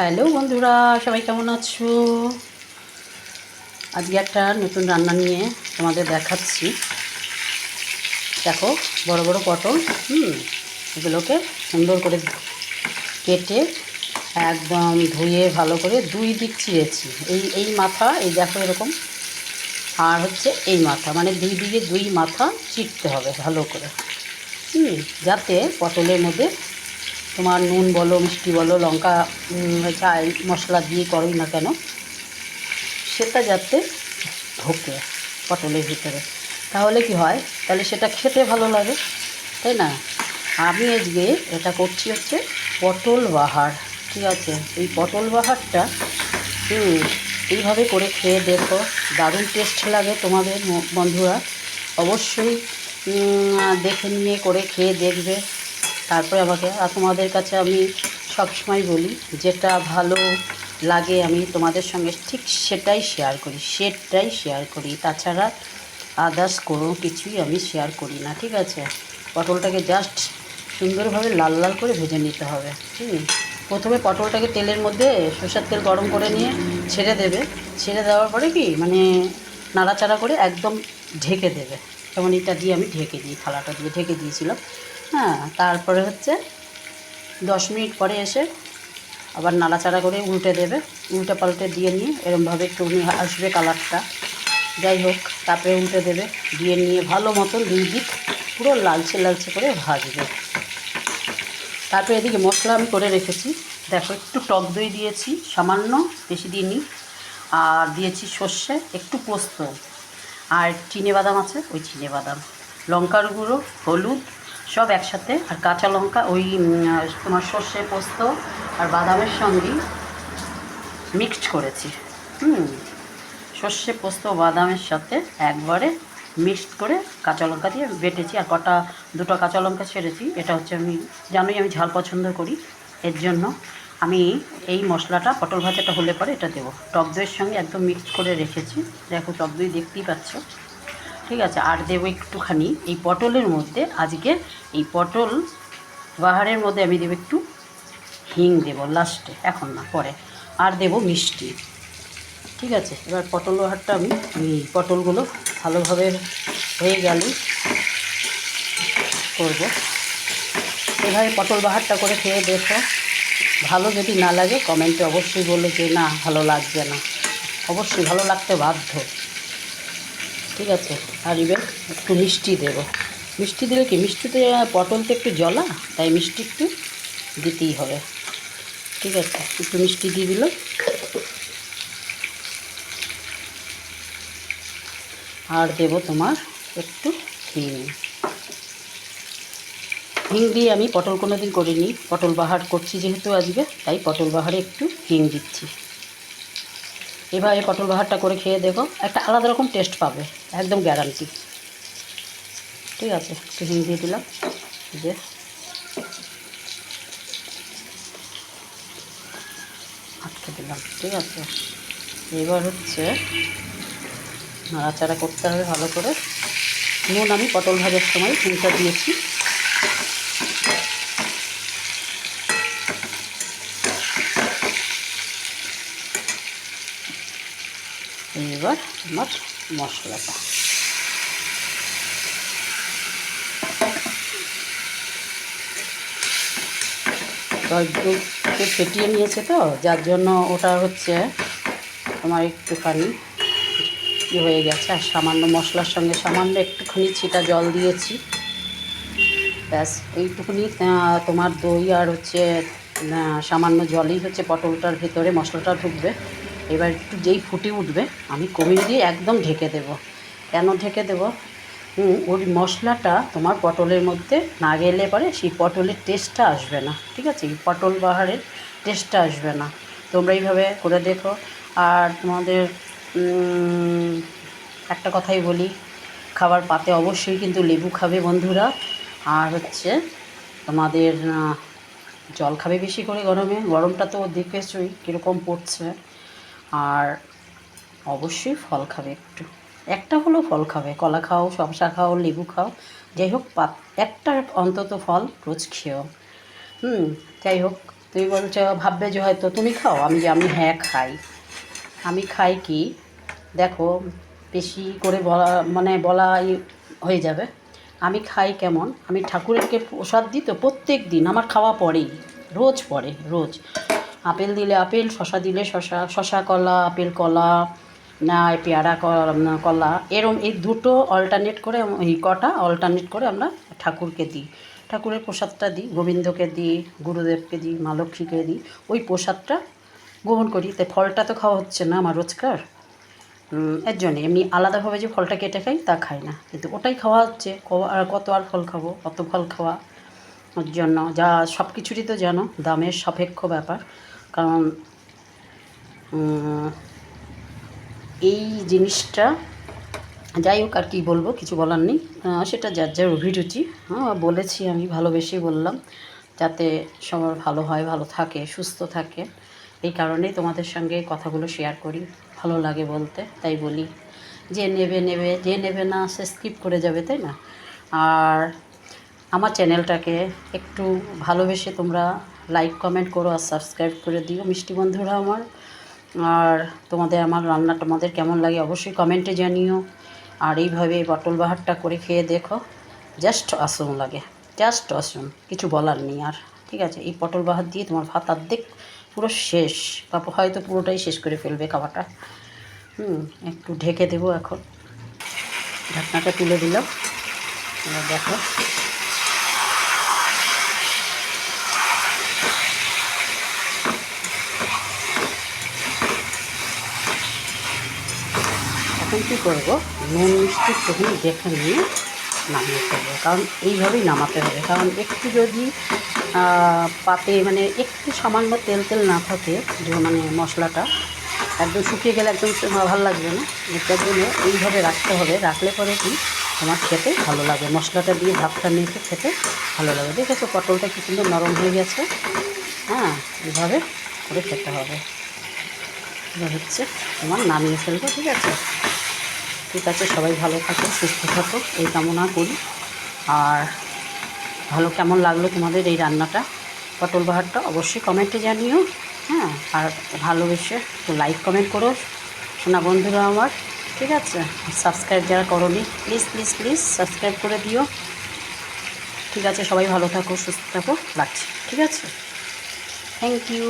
Hello বন্ধুরা, সবাই কেমন আছো? আজকে একটা নতুন রান্না নিয়ে তোমাদের দেখাচ্ছি। দেখো, বড় বড় পটল, হুম, এগুলোকে সুন্দর করে কেটে একদম ধুয়ে ভালো করে দুই দিক চিড়েছি এই এই মাথা, এই দেখো এরকম। আর হচ্ছে এই মাথা মানে দুই দিকে দুই মাথা চিটতে হবে ভালো করে। হুম, যাতে পটলের মধ্যে তোমার নুন বলো, মিষ্টি বলো, লঙ্কা চাই, মশলা দিয়ে করোই না কেন, সেটা যাতে ঢোকে পটলের ভিতরে। তাহলে কি হয়? তাহলে সেটা খেতে ভালো লাগে, তাই না? আমি আজকে এটা করছি হচ্ছে পটল বাহার, ঠিক আছে? এই পটল বাহারটা এইভাবে করে খেয়ে দেখো, দারুণ টেস্ট লাগে তোমাদের বন্ধুরা। অবশ্যই দেখে নিয়ে করে খেয়ে দেখবে। তারপরে আমাকে, আর তোমাদের কাছে আমি সবসময় বলি, যেটা ভালো লাগে আমি তোমাদের সঙ্গে ঠিক সেটাই শেয়ার করি, সেটাই শেয়ার করি। তাছাড়া আদার্স কোনো কিছুই আমি শেয়ার করি না, ঠিক আছে? পটলটাকে জাস্ট সুন্দরভাবে লাল লাল করে ভেজে নিতে হবে, হুম? প্রথমে পটলটাকে তেলের মধ্যে সরষের তেল গরম করে নিয়ে ছেড়ে দেবে, ছেড়ে দেওয়ার পরে কি মানে নাড়াচাড়া করে একদম ঢেকে দেবে। যেমন এটা দিয়ে আমি ঢেকে দিই, থালাটা দিয়ে ঢেকে দিয়েছিলাম। হ্যাঁ তারপরে হচ্ছে দশ মিনিট পরে এসে আবার নাড়াচাড়া করে উল্টে দেবে। উল্টে পাল্টে দিয়ে নিয়ে এরমভাবে একটু আসবে কালারটা। যাই হোক, তারপরে উল্টে দেবে, দিয়ে নিয়ে ভালো মতন দুই দিক পুরো লালচে লালচে করে ভাজবে। তারপরে এদিকে মশলা আমি করে রেখেছি। দেখো, একটু টক দই দিয়েছি, সামান্য বেশি দিইনি। আর দিয়েছি সর্ষে, একটু পোস্ত। আর চিনে বাদাম আছে, ওই চিনে বাদাম। লঙ্কার গুঁড়ো, হলুদ সব একসাথে, আর কাঁচা লঙ্কা, ওই তোমার সর্ষে পোস্ত আর বাদামের সঙ্গেই মিক্সড করেছি। হুম, সর্ষে পোস্ত বাদামের সাথে একবারে মিক্সড করে কাঁচা লঙ্কা দিয়ে বেটেছি। আর কটা, দুটো কাঁচা লঙ্কা ছেড়েছি, এটা হচ্ছে আমি, জানোই আমি ঝাল পছন্দ করি, এর জন্য আমি এই মশলাটা, পটল ভাজাটা হলে পরে এটা দেবো। টক দইয়ের সঙ্গে একদম মিক্সড করে রেখেছি। দেখো, টক দই দেখতেই পাচ্ছ। ঠিক আছে, আর দেবো একটুখানি এই পটলের মধ্যে। আজকে এই পটল বাহারের মধ্যে আমি দেবো একটু হিং দেবো লাস্টে, এখন না, পরে। আর দেবো মিষ্টি। ঠিক আছে, এবার পটল বাহারটা আমি এই পটলগুলো ভালোভাবে হয়ে গেল, করব। এভাবে পটল বাহারটা করে খেয়ে দেখো। ভালো যদি না লাগে, কমেন্টে অবশ্যই বলো যে, না, ভালো লাগবে না। অবশ্যই ভালো লাগতে বাধ্য। ঠিক আছে। আর এবার একটু মিষ্টি দেবো। মিষ্টি দিলে কি? মিষ্টিতে পটল তো একটু জলা তাই মিষ্টি একটু দিতেই হবে। ঠিক আছে, একটু মিষ্টি দিয়ে দিলাম আর দেব তোমার একটু হিং। হিং দিয়ে আমি পটল কোনো দিন করিনি। পটল বাহার করছি যেহেতু আজকে, তাই পটল বাহারে একটু হিং দিচ্ছি। এভাবে পটল বাহারটা করে খেয়ে দেখো, একটা আলাদা রকম টেস্ট পাবে। একদম গ্যারান্টি ঠিক আছে একটু হিং দিয়ে দিলাম। যে। আটকে দিলাম, ঠিক আছে। এবার হচ্ছে নাড়াচাড়া করতে হবে ভালো করে। নুন আমি পটল ভাজার সময় নুনটা দিয়েছি। এবার আমার মশলাটা। একটু ফেটিয়ে নিয়েছে তো, যার জন্য ওটা হচ্ছে তোমার একটুখানি ই হয়ে গেছে, আর সামান্য মশলার সঙ্গে সামান্য একটুখানি ছিটা জল দিয়েছি। ব্যাস, এইটুকুনি তোমার দই আর হচ্ছে সামান্য জলই হচ্ছে পটলটার ভেতরে, মশলাটা ঢুকবে। এবার একটু যেই ফুটে উঠবে, আমি কমিয়ে দিয়ে একদম ঢেকে দেব। কেন ঢেকে দেব? ওই মশলাটা তোমার পটলের মধ্যে না গেলে পরে সেই পটলের টেস্টটা আসবে না, ঠিক আছে? পটল বাহারের টেস্টটা আসবে না। তোমরা এইভাবে করে দেখো। আর তোমাদের একটা কথাই বলি, খাবার পাতে অবশ্যই কিন্তু লেবু খাবে বন্ধুরা। আর হচ্ছে তোমাদের জল খাবে বেশি করে গরমে। গরমটা তো দেখেছই কীরকম পড়ছে। আর অবশ্যই ফল খাবে একটু। একটা হলেও ফল খাবে। কলা খাও শসা খাও, লেবু খাও, যাই হোক পাত একটা অন্তত ফল রোজ খেও। হুম, যাই হোক, তুমি বলছো, ভাববে যে হয়তো তুমি খাও, আমি আমি হ্যাঁ খাই। আমি খাই কি? দেখো, বেশি করে বলা মানে বলাই হয়ে যাবে। আমি খাই কেমন? আমি ঠাকুরকে প্রসাদ দিই তো প্রত্যেক দিন, আমার খাওয়া পড়েই রোজ পড়ে রোজ। আপেল দিলে আপেল শশা দিলে শশা শশা কলা, আপেল কলা, না পেয়ারা কলা, এরম এই দুটো অল্টারনেট করে এই কটা অল্টারনেট করে আমরা ঠাকুরকে দিই। ঠাকুরের প্রসাদটা দিই, গোবিন্দকে দিই, গুরুদেবকে দিই, মা লক্ষ্মীকে দিই, ওই প্রসাদটা গ্রহণ করি। তাই ফলটা তো খাওয়া হচ্ছে না আমার রোজকার। এর জন্যে এমনি আলাদাভাবে যে ফলটা কেটে খাই তা খাই না। কিন্তু ওটাই খাওয়া হচ্ছে কত আর ফল খাব, কত ফল খাওয়া। ওর জন্য যা সব কিছুরই তো জানো, দামের সাপেক্ষ ব্যাপার। কারণ এই জিনিসটা যাই হোক আর কি বলব, কিছু বলার নেই। সেটা যার যার অভিরুচি। হ্যাঁ বলেছি আমি ভালোবেসে বললাম, যাতে সবার ভালো হয়, ভালো থাকে, সুস্থ থাকে। এই কারণেই তোমাদের সঙ্গে কথাগুলো শেয়ার করি, ভালো লাগে বলতে, তাই বলি। যে নেবে নেবে, যে নেবে না, সে স্কিপ করে যাবে, তাই না? আর আমার চ্যানেলটাকে একটু ভালোবেসে তোমরা লাইক, কমেন্ট করো আর সাবস্ক্রাইব করে দিও মিষ্টি বন্ধুরা আমার। আর তোমাদের আমার রান্না তোমাদের কেমন লাগে অবশ্যই কমেন্টে জানিও। আর এইভাবে পটল বাহারটা করে খেয়ে দেখো। জাস্ট অসম লাগে, জাস্ট অসম কিছু বলার নেই আর। ঠিক আছে, এই পটল বাহার দিয়ে তোমার ভাত অর্ধেক পুরো শেষ। বা হয়তো পুরোটাই শেষ করে ফেলবে খাবারটা। হুম, একটু ঢেকে দেবো এখন। ঢাকনাটা তুলে দিলাম। দেখো। এখন কী করব? নুন, মিষ্টি একটুখানি দেখে নিয়ে নামিয়ে ফেলব। কারণ এইভাবেই নামাতে হবে। কারণ একটু যদি পাতে মানে একটু সামান্য তেল তেল না থাকে, যে মানে মশলাটা, একদম শুকিয়ে গেলে একদম ভালো লাগবে না। এটার জন্য এইভাবে রাখতে হবে। রাখলে পরে কি, তোমার খেতে ভালো লাগে। মশলাটা দিয়ে ভাতটা নিয়ে খেতে ভালো লাগে। দেখেছ পটলটা কি সুন্দর নরম হয়ে গেছে? হ্যাঁ এইভাবে করে খেতে হবে। হচ্ছে তোমার নামিয়ে ফেলব, ঠিক আছে? ঠিক আছে, সবাই ভালো থাকো, সুস্থ থাকো, এই কামনা করি। আর ভালো কেমন লাগল তোমাদের এই রান্নাটা? পটল বাহারটা অবশ্যই কমেন্টে জানিও হ্যাঁ? আর ভালোবেসে লাইক কমেন্ট করো শোনা বন্ধুরা আমার, ঠিক আছে? সাবস্ক্রাইব যারা করনি প্লিজ প্লিজ প্লিজ সাবস্ক্রাইব করে দিও। ঠিক আছে, সবাই ভালো থাকো, সুস্থ থাকো, রাখছি, ঠিক আছে? Thank you